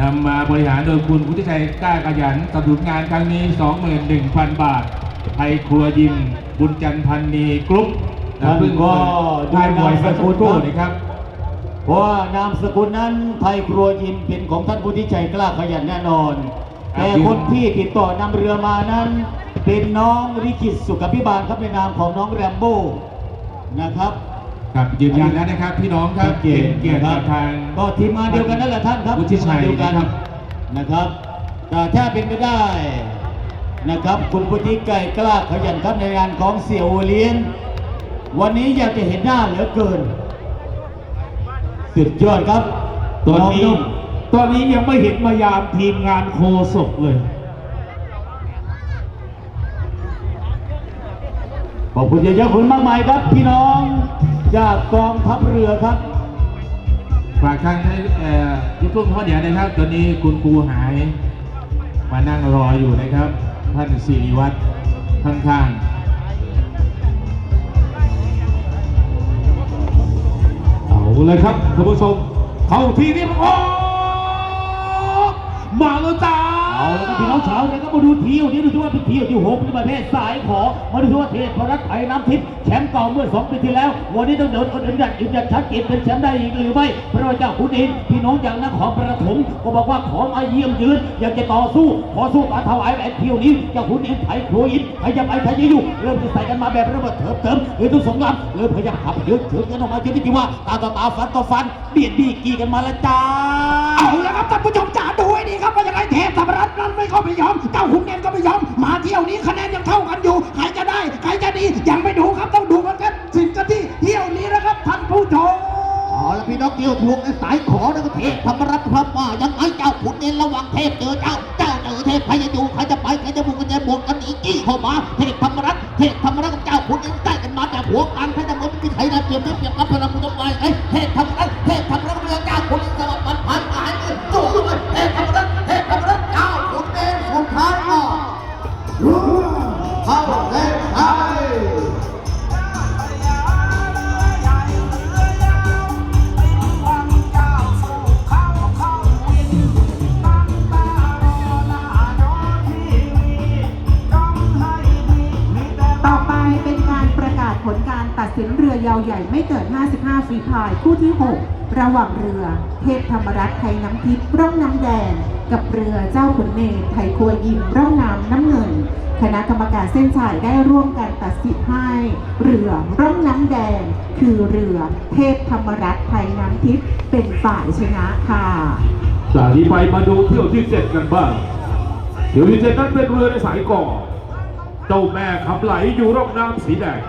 นำมาบริหารโดยคุณวุฒิชัยกล้าขยันสนับสนุนงานครั้งนี้ 21,000 บาทไทยครัวยิม บุญจันทร์พันนีกรุ๊ปท่านก็ได้หวยสักครู่ครับนะครับ เพราะว่านามสกุลนั้นไทยครัวยิมเป็นของท่านพุทธิชัยกล้าขยันแน่นอนครับแต่คนที่ติดต่อนำเรือมานั้น เป็นน้องริคิตสุขพิบาลครับในนามของน้องแรมโบ้นะครับ ครับยืนยันแล้วนะครับพี่น้องครับชัดเจนเป็นเกียรตินะคกัรับทางก็ทีมงานเดียวกันนั่นแหละท่านครับวุฒิชัยทีมงานเดียวกันนะครับนะครับแต่ถ้าเป็นไปได้นะครับ คุณพุทธิไก่กล้าขยันครับในงานของเสี่ยวโอเลียนวันนี้อยากจะเห็นหน้าเหลือเกินสุดยอดครับตอนนี้งมตอนนี้ยังไม่เห็นมายามทีมงานโคศกเลยขอบคุณเยอะๆคุณมากมายครับพี่น้อง จากกองทัพเรือครับ ฝากทางเอ่อยุทธพ่อเดี๋ยวนะครับ ตอนนี้คุณครูหายมานั่งรออยู่นะครับ ท่านสิริวัตรข้างๆเอาเลยครับท่านผู้ชม เข้าทีนี้โอ้มาแล้วจ้า เอาละครับพี่น้องชาวเนี่ยก็มาดูทีวนี้ดูที่ว่าเป็นที่ยวที่หกในประเภทสายขอมาดูที่ว่าเทพรัตน์ไทยน้ำทิพย์แชมป์เก่าเมื่อสองปีที่แล้ว วันนี้ต้องเดินอดยืนยันยืนยันชัดเจนเป็นแชมป์ได้อีกหรือไม่พระเจ้าขุนอินพี่น้องจากนครปฐมก็บอกว่าขอมาเยี่ยมยืนอยากจะต่อสู้ขอสู้การถวายแหวนเที่ยวนี้เจ้าขุนอินไทยครัวอินไทร์ใครจะไปใครจะอยู่เริ่มจะใส่กันมาแบบระเบิดเถิบเติมหรือต้องสงครามเริ่มพยายามขับเยืดเฉินกันออกมาจนที่ว่าตาต่อตาฟันต่อฟันเบียดบีกีกันมาแล้วจ้าเอาละครับท่านผู้ชมจ๋าดูให้ดีครับว่ายังไงเท พธรรมรัตน์นั้นไม่เข้าไปยอมเจ้าขุนเนียนก็ไม่ยอมมาเที่ยวนี้คะแนนยังเท่ากันอยู่ใครจะได้ใครจะดียังไม่ดูครับต้องดูกันกันสิบกันที่เที่ยวนี้นะครับท่านผู้ชมเอาละพี่น้องเกี่ยวถูกในสายขอนะก็เทพธรรมรัตน์ครับว่ายังไงเจ้าขุนเน้นระวังเทพเจอเจ้าเจ้าเจอเทพใครจะอยู่ใครจะไปใครจะบุกกันจะบวกกันหนีกี้เข้ามาเทพธรรมรัตน์เทพธรรมรัตน์กับเจ้าขุนเน้นใกล้กันมาแต่หัวกลางใครจะหมดมีใครได้เปรียบได้เปรียบรับพลังมุตบไปไอ้เทพธรรมรัตน์เทพธรรมรัตน์เรือเจ้าขุน ตัดสินเรือยาวใหญ่ไม่เกิน 55 ฝีพายคู่ที่ 6 ระหว่างเรือ เทพธรรมรัตน์ไทยน้ำทิพย์ร่องน้ำแดง กับเรือเจ้าขุนเนตไทยครัวยิมร่องน้ำน้ำเงิน คณะกรรมการเส้นชัยได้ร่วมกันตัดสินให้ เรือร่องน้ำแดง คือเรือเทพธรรมรัตน์ไทยน้ำทิพย์เป็นฝ่ายชนะค่ะจากนี้ไปมาดูเที่ยวที่เจ็ดกันบ้างเที่ยวที่เจ็ดนั้นเป็นเรือในสายก่อเจ้าแม่ขับไหลอยู่ร่องน้ำสีแดง